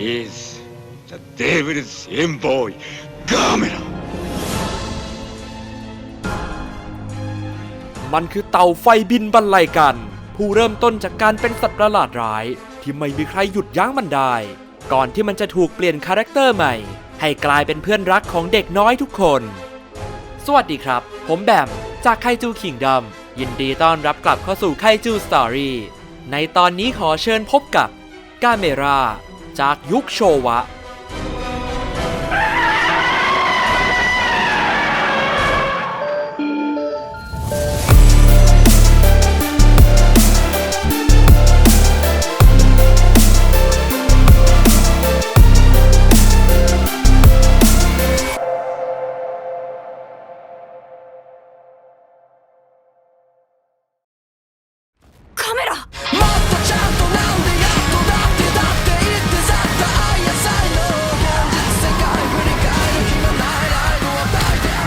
is the devil's envoy, Gamera. มันคือเต่าไฟบินบรรลัยกัน ผู้เริ่มต้นจากการเป็นสัตว์ประหลาดร้าย ที่ไม่มีใครหยุดยั้งมันได้ ก่อนที่มันจะถูกเปลี่ยนคาแรคเตอร์ใหม่ ให้กลายเป็นเพื่อนรักของเด็กน้อยทุกคน สวัสดีครับ ผมแบม จากไคจูคิงด m ยินดีต้อนรับกลับเข้าสู่ไคจูสตอรี่ในตอนนี้ขอเชิญพบกับกาเมรา จากยุคโชวะ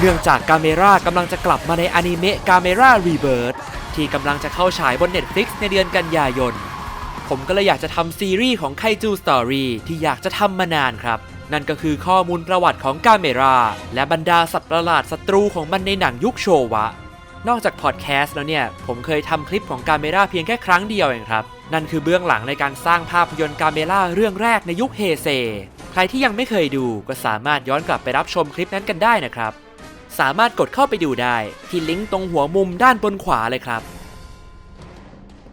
นื่องจากกาเมรากำลังจะกลับมาในอนิเมะกาเมรารีเบิร์ที่กำลังจะเข้าฉายบน Netflix ในเดือนกันยายน ผมก็เลยอยากจะทำซีรีส์ของไคจูสตอรี่ที่อยากจะทำมานานครับ นั่นก็คือข้อมูลประวัติของกาเมรา และบรรดาสัตว์ประหลาดศัตรูของมันในหนังยุคโชวะ นอกจากพอดแคสต์แล้วเนี่ย ผมเคยทำคลิปของกาเมราเพียงแค่ครั้งเดียวเองครับ นั่นคือเบื้องหลังในการสร้างภาพยนตร์กาเมราเรื่องแรกในยุคเฮเซ ใครที่ยังไม่เคยดูก็สามารถย้อนกลับไปรับชมคลิปนั้นกันได้นะครับ สามารถกดเข้าไปดูได้ ที่ลิงก์ตรงหัวมุมด้านบนขวาเลยครับ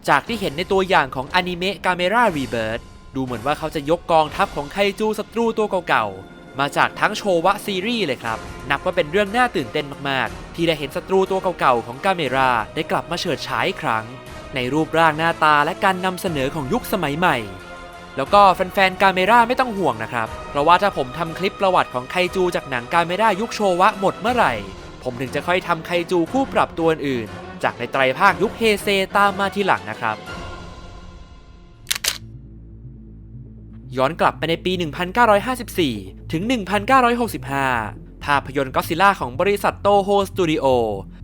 จากที่เห็นในตัวอย่างของอนิเมะกาเมรารีเบิร์ดูเหมือนว่าเขาจะยกกองทัพของไคจูศัตรูตัวเก่าๆ มาจากทั้งโชวะซีรีส์เลยครับ นับว่าเป็นเรื่องน่าตื่นเต้นมากๆ ที่ได้เห็นศัตรูตัวเก่าๆ ของกาเมราได้กลับมาเฉิดฉายอีกครั้ง ในรูปร่างหน้าตาและการนำเสนอของยุคสมัยใหม่ แล้วก็แฟนๆกาเมราไม่ต้องห่วงนะครับ เพราะว่าถ้าผมทำคลิปประวัติของไคจูจากหนังกาเมรายุคโชวะหมดเมื่อไหร่ ผมถึงจะค่อยทำไคจูคู่ปรับตัวอื่น จากในไตรภาคยุคเฮเซตามมาทีหลังนะครับ ย้อนกลับไปในปี 1954 ถึง 1965 ภาพยนตร์ก็ซิล่าของบริษัทโตโฮสตูดิโอ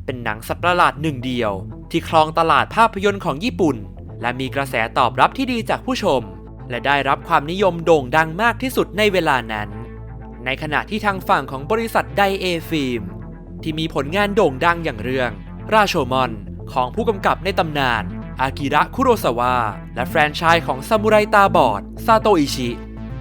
เป็นหนังสัตว์ประหลาดหนึ่งเดียว ที่ครองตลาดภาพยนตร์ของญี่ปุ่น และมีกระแสตอบรับที่ดีจากผู้ชม และได้รับความนิยมโด่งดังมากที่สุดในเวลานั้น ในขณะที่ทางฝั่งของบริษัทไดเอฟิล์มที่มีผลงานโด่งดังอย่างเรื่อง ราโชมอนของผู้กำกับในตำนาน อากิระคุโรซาวะและแฟรนไชส์ของซามูไรตาบอดซาโตอิชิ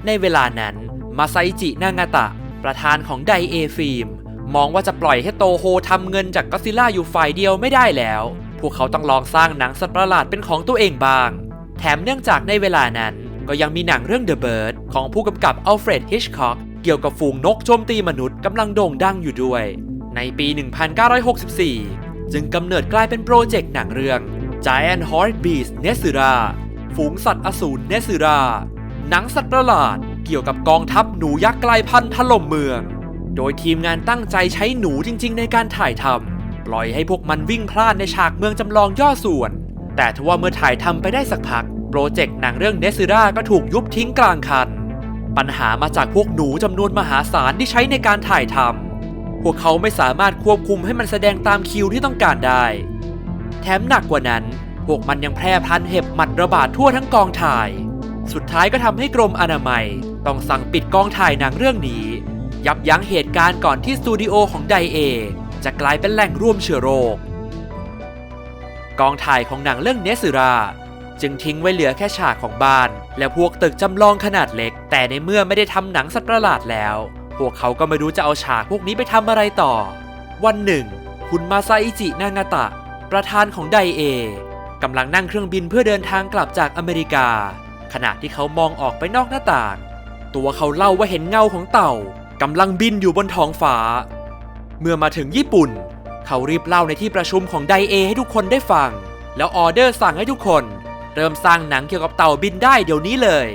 ในเวลานั้น มาไซจินางาตะ ประธานของไดเอฟิล์มมองว่าจะปล่อยให้โตโฮทำเงินจากก็ซิล่าอยู่ฝ่ายเดียวไม่ได้แล้ว พวกเขาต้องลองสร้างหนังสัตว์ประหลาดเป็นของตัวเองบ้าง แถมเนื่องจากในเวลานั้น ก็ยังมีหนังเรื่อง The Bird ของผู้กำกับอัลเฟรดฮิชคอกเกี่ยวกับฝูงนกโจมตีมนุษย์กำลังโด่งดังอยู่ด้วย ในปี 1964 จึงกำเนิดกลายเป็นโปรเจกต์หนังเรื่อง Giant Horde Beast n e s u r a ฝูงสัตว์อสูรเนสืรา หนังสัตว์ประหลาดเกี่ยวกับกองทัพหนูยักษ์กลายพันธุ์ถล่มเมือง โดยทีมงานตั้งใจใช้หนูจริง ๆ ในการถ่ายทำปล่อยให้พวกมันวิ่งพลาดในฉากเมืองจำลองย่อส่วน แต่ทว่าเมื่อถ่ายทำไปได้สักพัก โปรเจกต์หนังเรื่องเนสืราก็ถูกยุบทิ้งกลางคัน ปัญหามาจากพวกหนูจำนวนมหาศาลที่ใช้ในการถ่ายทำพวกเขาไม่สามารถควบคุมให้มันแสดงตามคิวที่ต้องการได้ แถมหนักกว่านั้น พวกมันยังแพร่พันธุ์เห็บหมัดระบาดทั่วทั้งกองถ่าย สุดท้ายก็ทำให้กรมอนามัย ต้องสั่งปิดกองถ่ายหนังเรื่องนี้ ยับยั้งเหตุการณ์ก่อนที่สตูดิโอของไดเอจะกลายเป็นแหล่งร่วมเชื้อโรคกองถ่ายของหนังเรื่องเนสืรา จึงทิ้งไว้เหลือแค่ฉากของบ้าน และพวกตึกจำลองขนาดเล็ก แต่ในเมื่อไม่ได้ทำหนังสัตว์ประหลาดแล้ว พวกเขาก็ไม่รู้จะเอาฉากพวกนี้ไปทำอะไรต่อ วันหนึ่ง คุณมาซาอิจินางาตะ ประธานของไดเอกำลังนั่งเครื่องบินเพื่อเดินทางกลับจากอเมริกา ขณะที่เขามองออกไปนอกหน้าต่าง ตัวเขาเล่าว่าเห็นเงาของเต่ากำลังบินอยู่บนท้องฟ้า เมื่อมาถึงญี่ปุ่น เขารีบเล่าในที่ประชุมของไดเอให้ทุกคนได้ฟัง แล้วออเดอร์สั่งให้ทุกคน เริ่มสร้างหนังเกี่ยวกับเต่าบินได้เดี๋ยวนี้เลย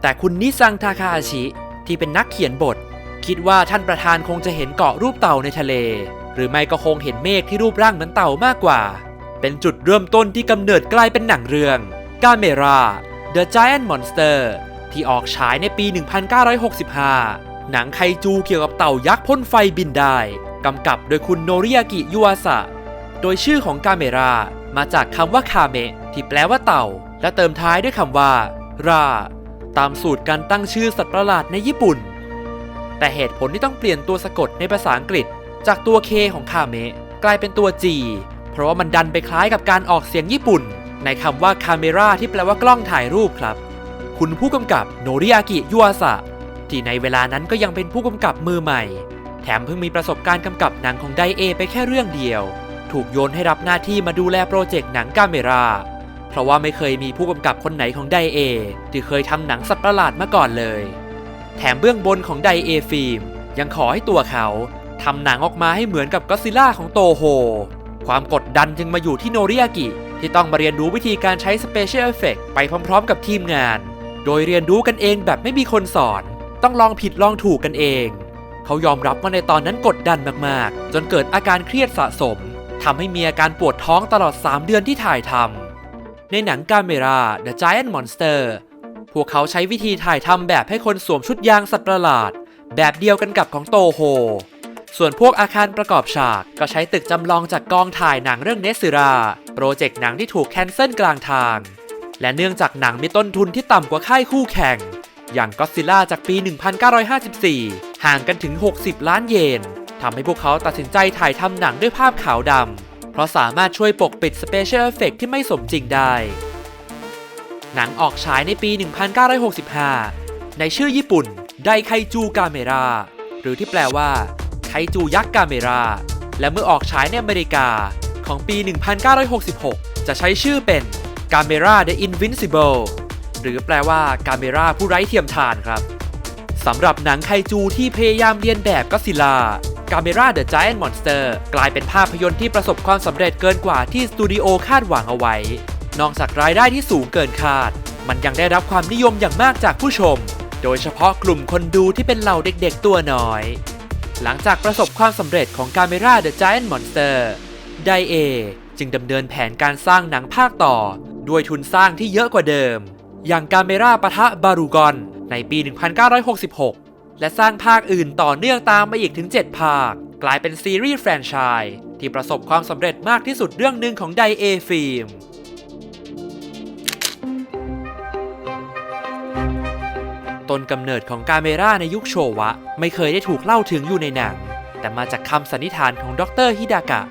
แต่คุณนิซังทาคาอาชิที่เป็นนักเขียนบท คิดว่าท่านประธานคงจะเห็นเกาะรูปเต่าในทะเล หรือไม่ก็คงเห็นเมฆที่รูปร่างเหมือนเต่ามากกว่า เป็นจุดเริ่มต้นที่กำเนิดกลายเป็นหนังเรื่องกาเมรา The Giant Monster ที่ออกฉายในปี 1965 หนังไคจูเกี่ยวกับเต่ายักษ์พ่นไฟบินได้ กำกับโดยคุณโนริยากิยูอาสะ โดยชื่อของกาเมรามาจากคำว่าคาเมะ ที่แปลว่าเต่า และเติมท้ายด้วยคำว่า รา ตามสูตรการตั้งชื่อสัตว์ประหลาดในญี่ปุ่น แต่เหตุผลที่ต้องเปลี่ยนตัวสะกดในภาษาอังกฤษ จากตัว K ของคาเมะกลายเป็นตัว G เพราะว่ามันดันไปคล้ายกับการออกเสียงญี่ปุ่น ในคำว่าคาเมราที่แปลว่ากล้องถ่ายรูปครับ คุณผู้กำกับโนริอากิยุอาสะที่ในเวลานั้นก็ยังเป็นผู้กำกับมือใหม่ แถมเพิ่งมีประสบการณ์กำกับหนังของไดเอไปแค่เรื่องเดียว ถูกโยนให้รับหน้าที่มาดูแลโปรเจกต์หนังกาเมรา ราะว่าไม่เคยมีผู้กำกับคนไหนของไดเอที่เคยทำหนังสัตว์ประหลาดมาก่อนเลย แถมเบื้องบนของไดเอฟิล์มยังขอให้ตัวเขาทำหนังออกมาให้เหมือนกับก็ซิลล่าของโตโฮ ความกดดันจึงมาอยู่ที่โนริอากิ ที่ต้องมาเรียนรู้วิธีการใช้สเปเชียลเอฟเฟกไปพร้อมๆ กับทีมงาน โดยเรียนรู้กันเองแบบไม่มีคนสอน ต้องลองผิดลองถูกกันเอง เขายอมรับว่าในตอนนั้นกดดันมากๆ จนเกิดอาการเครียดสะสมทำให้มีอาการปวดท้องตลอด 3 เดือนที่ถ่ายทำ ในหนังกาเมรา The Giant Monster พวกเขาใช้วิธีถ่ายทำแบบให้คนสวมชุดยางสัตว์ประหลาด แบบเดียวกันกับของโตโฮ ส่วนพวกอาคารประกอบฉากก็ใช้ตึกจำลองจากกองถ่ายหนังเรื่องเนส i รา โปรเจกต์หนังที่ถูกแคนเซิลกลางทาง และเนื่องจากหนังมีต้นทุนที่ต่ำกว่าค่ายคู่แข่ง อย่างก็ซิล่าจากปี 1954 ห่างกันถึง 60 ล้านเยนทำให้พวกเขาตัดสินใจถ่ายทำหนังด้วยภาพขาวดำ ราะสามารถช่วยปกปิดสเปเชียลเอฟเฟกที่ไม่สมจริงได้ หนังออกฉายในปี 1965 ในชื่อญี่ปุ่น ไดไคจูกาเมรา หรือที่แปลว่า ไคจูยักษ์กาเมรา และเมื่อออกฉายในอเมริกาของปี 1966 จะใช้ชื่อเป็น Gamera the Invincible หรือแปลว่า Gamera ผู้ไร้เทียมทานครับ สำหรับหนังไคจูที่พยายามเรียนแบบก็ซิลา Gamera the Giant Monster กลายเป็นภาพยนตร์ที่ประสบความสำเร็จเกินกว่าที่สตูดิโอคาดหวังเอาไว้ นอกจากรายได้ที่สูงเกินคาด มันยังได้รับความนิยมอย่างมากจากผู้ชม โดยเฉพาะกลุ่มคนดูที่เป็นเหล่าเด็กๆตัวน้อย หลังจากประสบความสำเร็จของ Gamera the Giant Monster ไดเอจึงดำเนินแผนการสร้างหนังภาคต่อ ด้วยทุนสร้างที่เยอะกว่าเดิม อย่าง Gamera ปะทะบารูกอนในปี 1966 และสร้างภาคอื่นต่อเนื่องตามมาอีกถึง 7 ภาค กลายเป็นซีรีส์แฟรนไชส์ที่ประสบความสำเร็จมากที่สุดเรื่องหนึ่งของไดเอฟิล์มต้นกำเนิดของกาเมราในยุคโชวะ ไม่เคยได้ถูกเล่าถึงอยู่ในหนัง แต่มาจากคำสันนิษฐานของดรฮิดากะ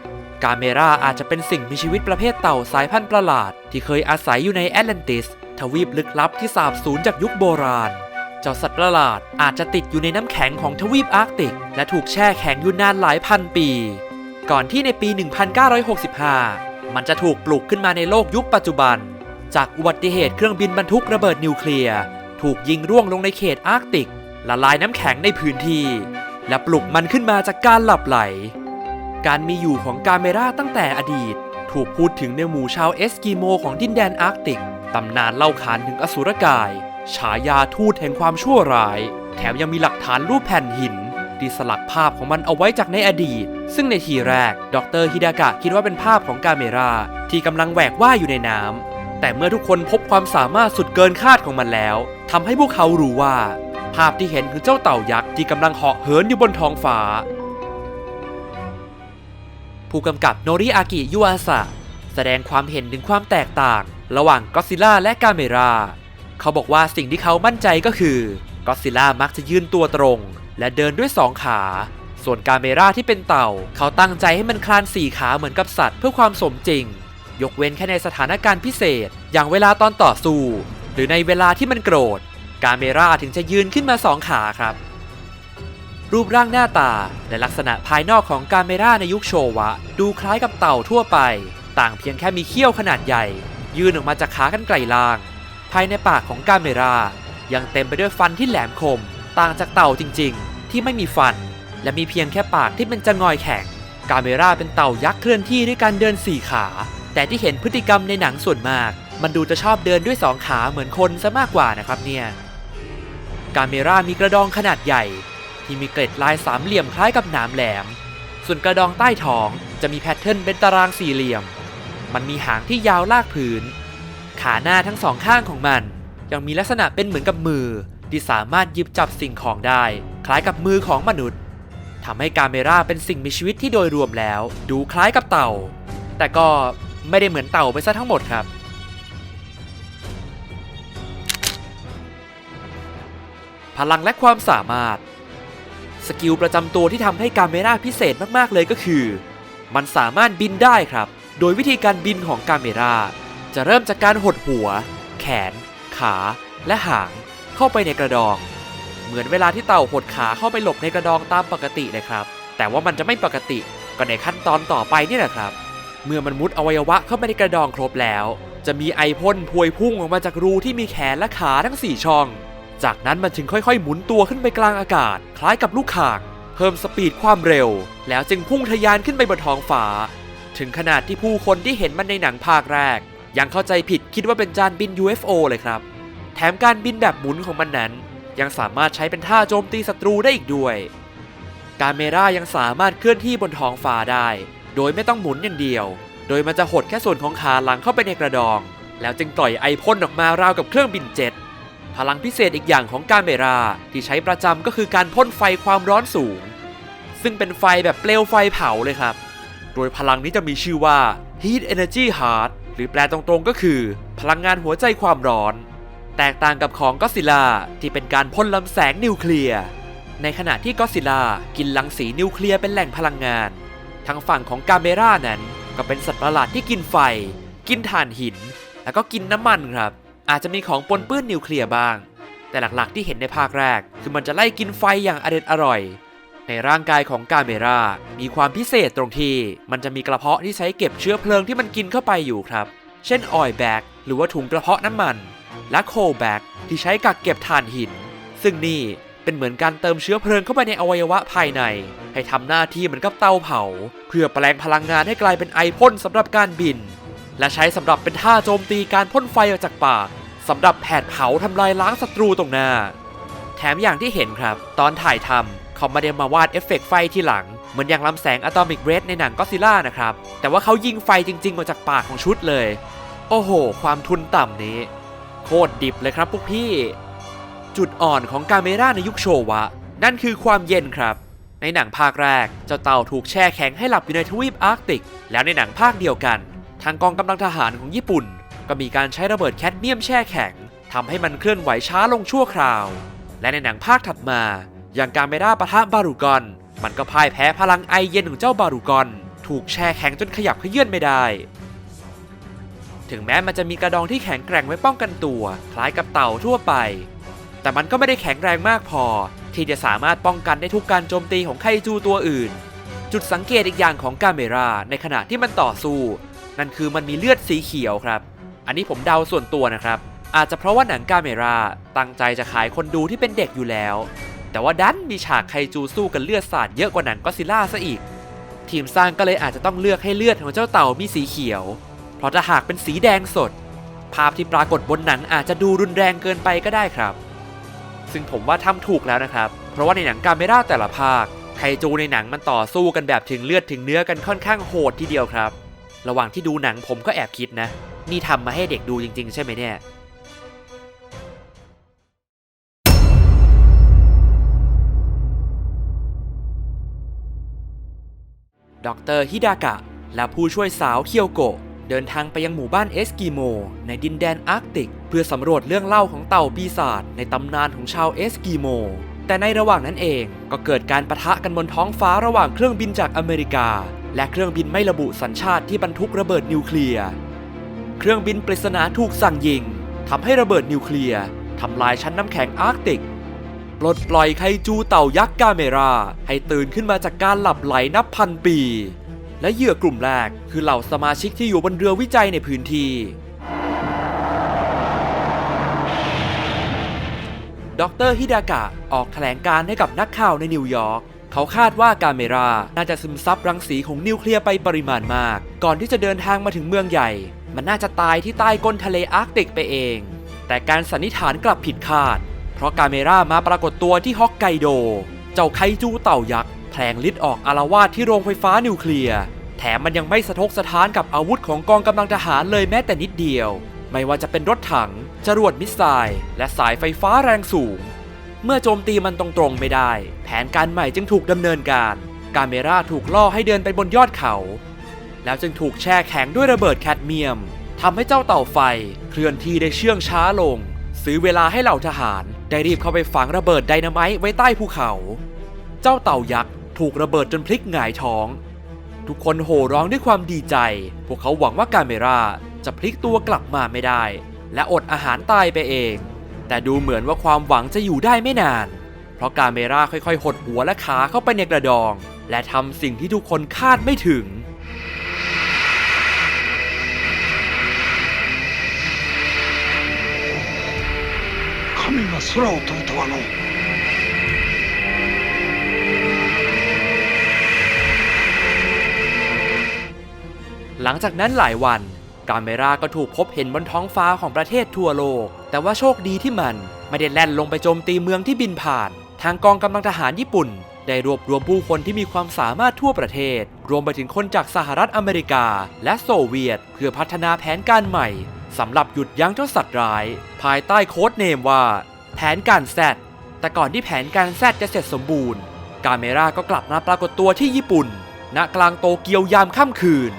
กาเมราอาจจะเป็นสิ่งมีชีวิตประเภทเต่าสายพันธุ์ประหลาด ที่เคยอาศัยอยู่ในแอตแลนติส ทวีปลึกลับที่สาบสูญจากยุคโบราณ จ้าสัตว์ประหลาด อาจจะติดอยู่ในน้ำแข็งของทวีปอาร์กติก และถูกแช่แข็งอยู่นานหลายพันปี ก่อนที่ในปี 1965 มันจะถูกปลุกขึ้นมาในโลกยุคปัจจุบัน จากอุบัติเหตุเครื่องบินบรรทุกระเบิดนิวเคลียร์ ถูกยิงร่วงลงในเขตอาร์กติก ละลายน้ำแข็งในพื้นที่ และปลุกมันขึ้นมาจากการหลับไหล การมีอยู่ของกาเมราตั้งแต่อดีต ถูกพูดถึงในหมู่ชาวเอสกิโมของดินแดนอาร์กติก ตำนานเล่าขานถึงอสุรกาย ฉายาทูตแห่งความชั่วร้าย แถมยังมีหลักฐานรูปแผ่นหินที่สลักภาพของมันเอาไว้จากในอดีต ซึ่งในทีแรก ดรฮิดากะคิดว่าเป็นภาพของกาเมราที่กำลังแหวกว่ายอยู่ในน้ำ แต่เมื่อทุกคนพบความสามารถสุดเกินคาดของมันแล้วทำให้พวกเขารู้ว่า ภาพที่เห็นคือเจ้าเต่ายักษ์ที่กำลังเหาะเหินอยู่บนท้องฟ้า ผู้กำกับโนริอากิยุอาสะแสดงความเห็นถึงความแตกต่าง ระหว่างก็อดซิล่าและกาเมรา เขาบอกว่าสิ่งที่เขามั่นใจก็คือก็อซิลล่ามักจะยืนตัวตรง และเดินด้วยสองขา ส่วนกาเมราที่เป็นเต่า เขาตั้งใจให้มันคลานสี่ขาเหมือนกับสัตว์เพื่อความสมจริง ยกเว้นแค่ในสถานการณ์พิเศษ อย่างเวลาตอนต่อสู้ หรือในเวลาที่มันโกรธ กาเมราถึงจะยืนขึ้นมาสองขาครับ รูปร่างหน้าตาและลักษณะภายนอกของกาเมราในยุคโชวะ ดูคล้ายกับเต่าทั่วไป ต่างเพียงแค่มีเขี้ยวขนาดใหญ่ ยื่นออกมาจากขากรรไกรล่างายในปากของกาเมรา ยังเต็มไปด้วยฟันที่แหลมคม ต่างจากเต่าจริงๆ ที่ไม่มีฟัน และมีเพียงแค่ปากที่เป็นจะงอยแข็ง กาเมราเป็นเต่ายักษ์เคลื่อนที่ด้วยการเดินสี่ขา แต่ที่เห็นพฤติกรรมในหนังส่วนมาก มันดูจะชอบเดินด้วยสองขาเหมือนคนซะมากกว่านะครับเนี่ย กาเมรามีกระดองขนาดใหญ่ ที่มีเกล็ดลายสามเหลี่ยมคล้ายกับหนามแหลม ส่วนกระดองใต้ท้องจะมีแพทเทิร์นเป็นตารางสี่เหลี่ยม มันมีหางที่ยาวลากผืน ขาหน้าทั้งสองข้างของมัน ยังมีลักษณะเป็นเหมือนกับมือ ที่สามารถหยิบจับสิ่งของได้ คล้ายกับมือของมนุษย์ทำให้กาเมราเป็นสิ่งมีชีวิตที่โดยรวมแล้ว ดูคล้ายกับเต่า แต่ก็ไม่ได้เหมือนเต่าไปซะทั้งหมดครับ พลังและความสามารถ สกิลประจำตัวที่ทำให้กาเมราพิเศษมากๆเลยก็คือ มันสามารถบินได้ครับ โดยวิธีการบินของกาเมรา จะเริ่มจากการหดหัว แขน ขาและหางเข้าไปในกระดอง เหมือนเวลาที่เต่าหดขาเข้าไปหลบในกระดองตามปกติเลยครับ แต่ว่ามันจะไม่ปกติก็ในขั้นตอนต่อไปนี่แหละครับ เมื่อมันมุดอวัยวะเข้าไปในกระดองครบแล้ว จะมีไอพ่นพวยพุ่งออกมาจากรูที่มีแขนและขาทั้ง 4 ช่อง จากนั้นมันจึงค่อยๆ หมุนตัวขึ้นไปกลางอากาศ คล้ายกับลูกข่าง เพิ่มสปีดความเร็ว แล้วจึงพุ่งทะยานขึ้นไปบนท้องฟ้า ถึงขนาดที่ผู้คนที่เห็นมันในหนังภาคแรก ยังเข้าใจผิดคิดว่าเป็นจานบิน UFO เลยครับ แถมการบินแบบหมุนของมันนั้น ยังสามารถใช้เป็นท่าโจมตีศัตรูได้อีกด้วย การเมรายังสามารถเคลื่อนที่บนท้องฟ้าได้ โดยไม่ต้องหมุนอย่างเดียว โดยมันจะหดแค่ส่วนของขาหลังเข้าไปในกระดอง แล้วจึงปล่อยไอพ่นออกมาราวกับเครื่องบินเจ็ตพลังพิเศษอีกอย่างของการเมราที่ใช้ประจำก็คือการพ่นไฟความร้อนสูง ซึ่งเป็นไฟแบบเปลวไฟเผาเลยครับ โดยพลังนี้จะมีชื่อว่า Heat Energy Heart หรือแปลตรงๆก็คือ พลังงานหัวใจความร้อน แตกต่างกับของก็ซิล่าที่เป็นการพ่นลำแสงนิวเคลียร์ในขณะที่ก็ซิล่ากินรังสีนิวเคลียร์เป็นแหล่งพลังงาน ทางฝั่งของกาเมรานั้น ก็เป็นสัตว์ประหลาดที่กินไฟ กินถ่านหิน แล้วก็กินน้ำมันครับ อาจจะมีของปนเปื้อนนิวเคลียร์บ้าง แต่หลักๆที่เห็นในภาคแรก คือมันจะไล่กินไฟอย่างอเด็ดอร่อย ในร่างกายของกาเมรา มีความพิเศษตรงที่ มันจะมีกระเพาะที่ใช้เก็บเชื้อเพลิงที่มันกินเข้าไปอยู่ครับ เช่นออยแบกหรือว่าถุงกระเพาะน้ำมัน และโคแบกที่ใช้กักเก็บถ่านหิน ซึ่งนี่เป็นเหมือนการเติมเชื้อเพลิงเข้าไปในอวัยวะภายใน ให้ทำหน้าที่เหมือนกับเตาเผา เพื่อแปลงพลังงานให้กลายเป็นไอพ่นสำหรับการบิน และใช้สำหรับเป็นท่าโจมตีการพ่นไฟออกจากปากสำหรับแผดเผาทำลายล้างศัตรูตรงหน้า แถมอย่างที่เห็นครับ ตอนถ่ายทำ เขาไม่ได้มาวาดเอฟเฟกต์ไฟที่หลัง เหมือนอย่างลำแสงอะตอมิกเรดในหนังก็ซิล่านะครับ แต่ว่าเขายิงไฟจริงๆออกจากปากของชุดเลย โอ้โห ความทุนต่ำนี้ โคตรดิบเลยครับพวกพี่ จุดอ่อนของกาเมราในยุคโชวะ นั่นคือความเย็นครับ ในหนังภาคแรก เจ้าเต่าถูกแช่แข็งให้หลับอยู่ในทวีปอาร์กติก แล้วในหนังภาคเดียวกัน ทางกองกำลังทหารของญี่ปุ่น ก็มีการใช้ระเบิดแคดเมียมแช่แข็งทำให้มันเคลื่อนไหวช้าลงชั่วคราว และในหนังภาคถัดมา อย่างการเมราปะทะบารุกอน มันก็พ่ายแพ้พลังไอเย็นของเจ้าบารุกอน ถูกแช่แข็งจนขยับเขยื่อนไม่ได้ ถึงแม้มันจะมีกระดองที่แข็งแกร่งไว้ป้องกันตัว คล้ายกับเต่าทั่วไป แต่มันก็ไม่ได้แข็งแรงมากพอ ที่จะสามารถป้องกันได้ทุกการโจมตีของไคจูตัวอื่น จุดสังเกตอีกอย่างของกาเมราในขณะที่มันต่อสู้ นั่นคือมันมีเลือดสีเขียวครับ อันนี้ผมเดาส่วนตัวนะครับอาจจะเพราะว่าหนังกาเมราตั้งใจจะขายคนดูที่เป็นเด็กอยู่แล้ว แต่ว่าดันมีฉากไคจูสู้กันเลือดสาดเยอะกว่าหนังก็ซิล่าซะอีก ทีมสร้างก็เลยอาจจะต้องเลือกให้เลือดของเจ้าเต่ามีสีเขียว เพราะถ้าหากเป็นสีแดงสด ภาพที่ปรากฏบนหนังอาจจะดูรุนแรงเกินไปก็ได้ครับ ซึ่งผมว่าทำถูกแล้วนะครับ เพราะว่าในหนังกาเมราแต่ละภาคไคจูในหนังมันต่อสู้กันแบบถึงเลือดถึงเนื้อกันค่อนข้างโหดทีเดียวครับ ระหว่างที่ดูหนังผมก็แอบคิดนะ นี่ทำมาให้เด็กดูจริง ๆ ใช่ไหมเนี่ย ดรฮิดากะ และผู้ช่วยสาวเคียวโกะเดินทางไปยังหมู่บ้านเอสกิโม ในดินแดนอาร์กติก เพื่อสำรวจเรื่องเล่าของเต่าปีศาจในตำนานของชาวเอสกิโม แต่ในระหว่างนั้นเองก็เกิดการประทะกันบนท้องฟ้าระหว่างเครื่องบินจากอเมริกา และเครื่องบินไม่ระบุสัญชาติที่บรรทุกระเบิดนิวเคลียร์เครื่องบินปริศนาถูกสั่งยิงทำให้ระเบิดนิวเคลียร์ทำลายชั้นน้ำแข็งอาร์กติก ปลดปล่อยไคจูเต่ายักษ์กาเมรา ให้ตื่นขึ้นมาจากการหลับไหลนับพันปี และเหยื่อกลุ่มแรกคือเหล่าสมาชิกที่อยู่บนเรือวิจัยในพื้นที่ดรฮิดากะออกแถลงการให้กับนักข่าวในนิวยอร์ก เขาคาดว่ากาเมรา น่าจะซึมซับรังสีของนิวเคลียร์ไปปริมาณมาก ก่อนที่จะเดินทางมาถึงเมืองใหญ่ มันน่าจะตายที่ใต้ก้นทะเลอาร์กติกไปเอง แต่การสันนิษฐานกลับผิดคาด เพราะกาเมรามาปรากฏตัวที่ฮอกไกโด เจ้าไคจูเต่ายักษ์แผลงฤทธิ์ออกอารวาสที่โรงไฟฟ้านิวเคลียร์ แถมมันยังไม่สะทกสะท้านกับอาวุธของกองกำลังทหารเลยแม้แต่นิดเดียว ไม่ว่าจะเป็นรถถัง จรวดมิสไซล์และสายไฟฟ้าแรงสูง เมื่อโจมตีมันตรงๆไม่ได้ แผนการใหม่จึงถูกดำเนินการ กาเมราถูกล่อให้เดินไปบนยอดเขา แล้วจึงถูกแช่แข็งด้วยระเบิดแคดเมียมทำให้เจ้าเต่าไฟเคลื่อนที่ได้เชื่องช้าลง ซื้อเวลาให้เหล่าทหาร ได้รีบเข้าไปฝังระเบิดไดนาไมต์ไว้ใต้ภูเขา เจ้าเต่ายักษ์ถูกระเบิดจนพลิกหงายท้อง ทุกคนโห่ร้องด้วยความดีใจ พวกเขาหวังว่าการเมราจะพลิกตัวกลับมาไม่ได้ และอดอาหารตายไปเอง แต่ดูเหมือนว่าความหวังจะอยู่ได้ไม่นาน เพราะการเมราค่อยๆ หดหัวและขาเข้าไปในกระดอง และทำสิ่งที่ทุกคนคาดไม่ถึง 神が空を飛ぶとはの หลังจากนั้นหลายวัน กาเมราก็ถูกพบเห็นบนท้องฟ้าของประเทศทั่วโลก แต่ว่าโชคดีที่มันไม่ได้แล่นลงไปโจมตีเมืองที่บินผ่าน ทางกองกำลังทหารญี่ปุ่น ได้รวบรวมผู้คนที่มีความสามารถทั่วประเทศ รวมไปถึงคนจากสหรัฐอเมริกา และโซเวียต เพื่อพัฒนาแผนการใหม่ สำหรับหยุดยั้งเจ้าสัตว์ร้าย ภายใต้โค้ดเนมว่า แผนการแซดแต่ก่อนที่แผนการแซดจะเสร็จสมบูรณ์ กาเมราก็กลับมาปรากฏตัวที่ญี่ปุ่น ณกลางโตเกียวยามค่ำคืน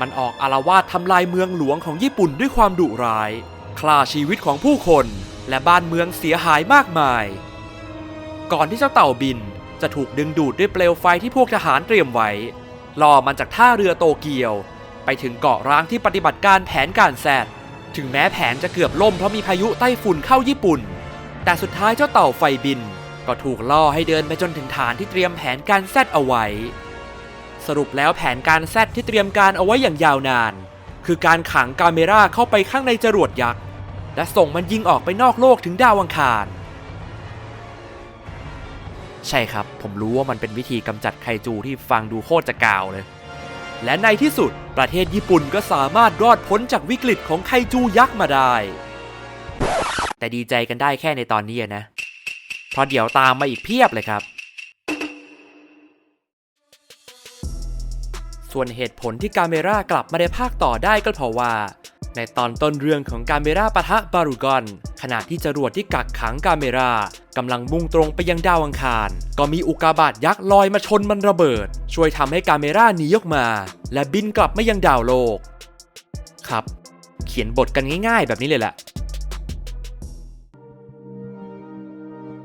มันออกอารวาสทำลายเมืองหลวงของญี่ปุ่นด้วยความดุร้ายฆ่าชีวิตของผู้คน และบ้านเมืองเสียหายมากมาย ก่อนที่เจ้าเต่าบินจะถูกดึงดูดด้วยเปลวไฟที่พวกทหารเตรียมไว้ล่อมันจากท่าเรือโตเกียว ไปถึงเกาะร้างที่ปฏิบัติการแผนการแซด ถึงแม้แผนจะเกือบล่มเพราะมีพายุไต้ฝุ่นเข้าญี่ปุ่น แต่สุดท้ายเจ้าเต่าไฟบิน ก็ถูกล่อให้เดินไปจนถึงฐานที่เตรียมแผนการแซดเอาไว้ สรุปแล้วแผนการแซดที่เตรียมการเอาไว้อย่างยาวนาน คือการขังกาเมราเข้าไปข้างในจรวดยักษ์และส่งมันยิงออกไปนอกโลกถึงดาวอังคาร ใช่ครับ ผมรู้ว่ามันเป็นวิธีกำจัดไคจูที่ฟังดูโคตรจะกาวเลย และในที่สุด ประเทศญี่ปุ่นก็สามารถรอดพ้นจากวิกฤตของไคจูยักษ์มาได้ แต่ดีใจกันได้แค่ในตอนนี้นะเพราะเดี๋ยวตามมาอีกเพียบเลยครับ ส่วนเหตุผลที่กาเมรากลับมาในภาคต่อได้ก็เพราะว่า ในตอนต้นเรื่องของกาเมราปะทะบารุกอน ขณะที่จรวดที่กักขังกาเมรากำลังมุ่งตรงไปยังดาวอังคาร ก็มีอุกกาบาตยักษ์ลอยมาชนมันระเบิด ช่วยทำให้กาเมราหนีออกมา และบินกลับมายังดาวโลก ครับ เขียนบทกันง่าย ๆ แบบนี้เลยแหละ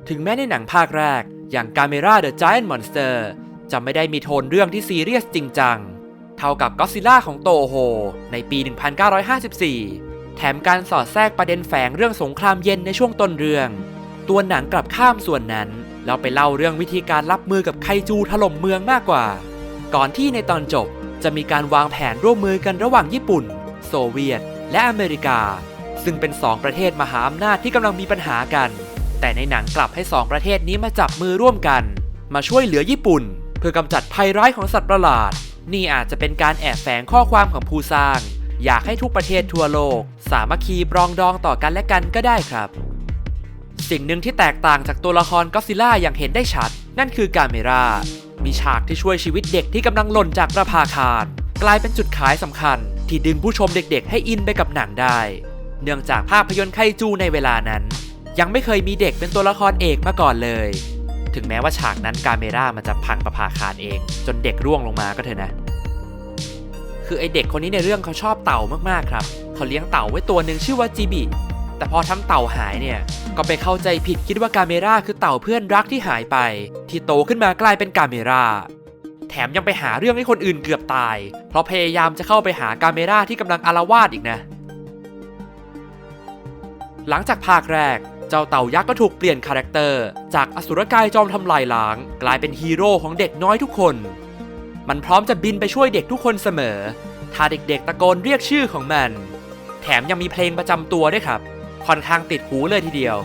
ถึงแม้ในหนังภาคแรกอย่าง Gamera the Giant Monster จะไม่ได้มีโทนเรื่องที่ซีเรียสจริงจัง เท่ากับก็ซิล่าของโตโฮ ในปี 1954 แถมการสอดแทรกประเด็นแฝงเรื่องสงครามเย็นในช่วงต้นเรื่อง ตัวหนังกลับข้ามส่วนนั้น เราไปเล่าเรื่องวิธีการรับมือกับไคจูถล่มเมืองมากกว่า ก่อนที่ในตอนจบจะมีการวางแผนร่วมมือกันระหว่างญี่ปุ่น โซเวียต และอเมริกา ซึ่งเป็นสองประเทศมหาอำนาจที่กำลังมีปัญหากัน แต่ในหนังกลับให้สองประเทศนี้มาจับมือร่วมกัน มาช่วยเหลือญี่ปุ่น เพื่อกำจัดภัยร้ายของสัตว์ประหลาด นี่อาจจะเป็นการแอบแฝงข้อความของผู้สร้าง อยากให้ทุกประเทศทั่วโลก สามัคคีปรองดองต่อกันและกันก็ได้ครับ สิ่งหนึ่งที่แตกต่างจากตัวละครก็อดซิลล่าอย่างเห็นได้ชัด นั่นคือการเมรา มีฉากที่ช่วยชีวิตเด็กที่กำลังหล่นจากประภาคารกลายเป็นจุดขายสำคัญ ที่ดึงผู้ชมเด็กๆ ให้อินไปกับหนังได้ เนื่องจากภาพยนตร์ไคจูในเวลานั้น ยังไม่เคยมีเด็กเป็นตัวละครเอกมาก่อนเลย ถึงแม้ว่าฉากนั้นการเมรามันจะพังประภาคารเอง จนเด็กร่วงลงมาก็เถอะนะ คือไอเด็กคนนี้ในเรื่องเขาชอบเต่ามากๆครับ เขาเลี้ยงเต่าไว้ตัวหนึ่งชื่อว่าจิบิ แต่พอทำเต่าหายเนี่ย ก็ไปเข้าใจผิดคิดว่ากาเมราคือเต่าเพื่อนรักที่หายไป ที่โตขึ้นมากลายเป็นกาเมราแถมยังไปหาเรื่องให้คนอื่นเกือบตาย เพราะพยายามจะเข้าไปหากาเมราที่กำลังอารวาสอีกนะ หลังจากภาคแรก เจ้าเต่ายักษ์ก็ถูกเปลี่ยนคาแรคเตอร์ จากอสุรกายจอมทำลายล้าง กลายเป็นฮีโร่ของเด็กน้อยทุกคน มันพร้อมจะบินไปช่วยเด็กทุกคนเสมอ ถ้าเด็กๆตะโกนเรียกชื่อของมัน แถมยังมีเพลงประจำตัวด้วยครับ ค่อนข้างติดหูเลยทีเดียว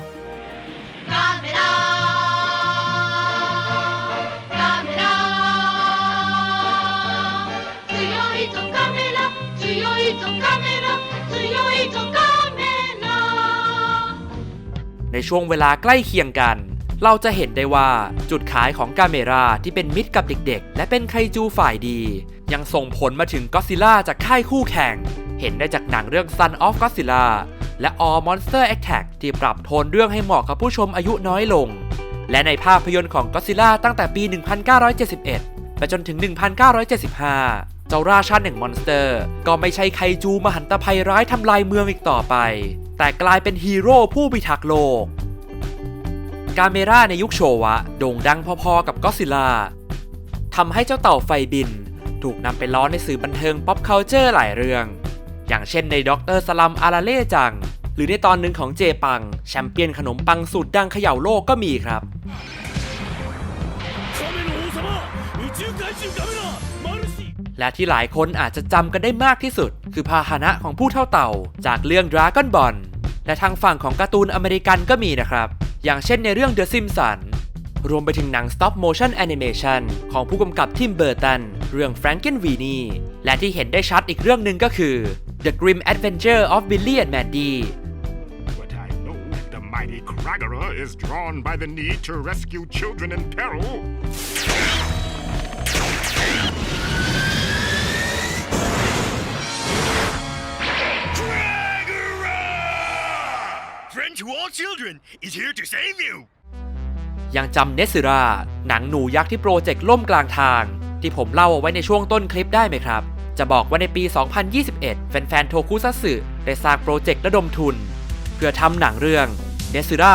ในช่วงเวลาใกล้เคียงกัน เราจะเห็นได้ว่าจุดขายของกาเมราที่เป็นมิตรกับเด็กๆ และเป็นไคจูฝ่ายดี ยังส่งผลมาถึงก็อดซิล่าจากค่ายคู่แข่ง เห็นได้จากหนังเรื่อง Son of Godzilla และ All Monster Attack ที่ปรับโทนเรื่องให้เหมาะกับผู้ชมอายุน้อยลง และในภาพยนตร์ของก็อดซิล่าตั้งแต่ปี 1971 ไปจนถึง 1975เจ้าราชันแห่งมอนสเตอร์ ก็ไม่ใช่ไคจูมหันตภัยร้ายทำลายเมืองอีกต่อไป แต่กลายเป็นฮีโร่ผู้พิทักษ์โลก กาเมราในยุคโชวะ โด่งดังพอๆกับก็ซิล่าทำให้เจ้าเต่าไฟบิน ถูกนำไปล้อในสื่อบันเทิงป๊อปเคาเจอร์หลายเรื่อง อย่างเช่นในด็อกเตอร์สลัมอาราเล่จัง หรือในตอนหนึ่งของเจปัง แชมเปี้ยนขนมปังสูตรดังเขย่าโลกก็มีครับ และที่หลายคนอาจจะจำกันได้มากที่สุด คือพาหนะของผู้เท่าเต่า จากเรื่อง Dragon Ball และทางฝั่งของการ์ตูนอเมริกันก็มีนะครับ อย่างเช่นในเรื่อง The Simpsons รวมไปถึงหนัง Stop Motion Animation ของผู้กำกับทิมเบอร์ตัน เรื่อง Frankenweenie และที่เห็นได้ชัดอีกเรื่องหนึ่งก็คือ The Grim Adventure of Billy and Mandy mighty Kragera is drawn by the need to rescue children in peril. Friend to all children is here to save you ยังจำเนสึราหนังหนูยักษ์ที่โปรเจกต์ล่มกลางทาง ที่ผมเล่าเอาไว้ในช่วงต้นคลิปได้ไหมครับ จะบอกว่าในปี 2021 แฟนๆ โทคุซัตสึได้สร้างโปรเจกต์ระดมทุน เพื่อทำหนังเรื่องเนสึรา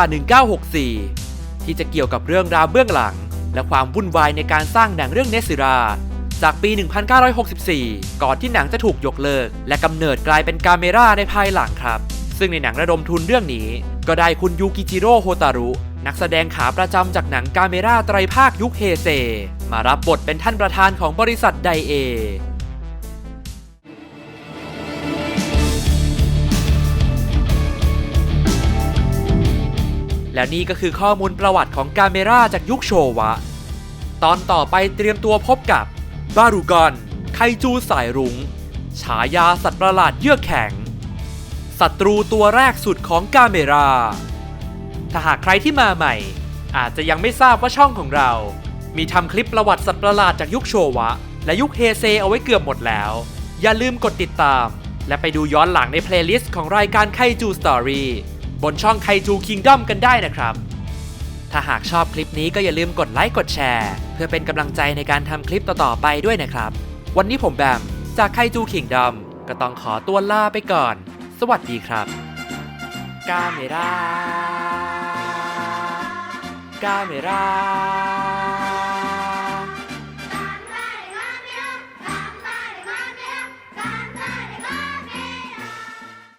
1964 ที่จะเกี่ยวกับเรื่องราวเบื้องหลัง และความวุ่นวายในการสร้างหนังเรื่องเนสึราจากปี 1964 ก่อนที่หนังจะถูกยกเลิก และกำเนิดกลายเป็นกาเมราในภายหลังครับ ซึ่งในหนังระดมทุนเรื่องนี้ ก็ได้คุณยูกิจิโร่โฮตารุ นักแสดงขาประจำจากหนังกาเมราไตรภาคยุคเฮเซ มารับบทเป็นท่านประธานของบริษัทไดเอแล้วนี่ก็คือข้อมูลประวัติของกาเมราจากยุคโชวะ ตอนต่อไปเตรียมตัวพบกับบารุกอนไคจูสายรุง้ง ฉายาสัตว์ประหลาดเยือกแข็ง ศัตรูตัวแรกสุดของกาเมรา ถ้าหากใครที่มาใหม่ อาจจะยังไม่ทราบว่าช่องของเรา มีทำคลิปประวัติสัตว์ประหลาดจากยุคโชวะ และยุคเฮเซเอาไว้เกือบหมดแล้ว อย่าลืมกดติดตาม และไปดูย้อนหลังในเพลย์ลิสต์ของรายการไคจูสตอรี่บนช่องไคจูคิงด o มกันได้นะครับ ถ้าหากชอบคลิปนี้ก็อย่าลืมกดไลค์กดแชร์ เพื่อเป็นกำลังใจในการทำคลิปต่อๆไปด้วยนะครับ วันนี้ผมแบมจากไคจูคิงด o มก็ต้องขอตัวลาไปก่อน สวัสดีครับกาเมรากาเมรา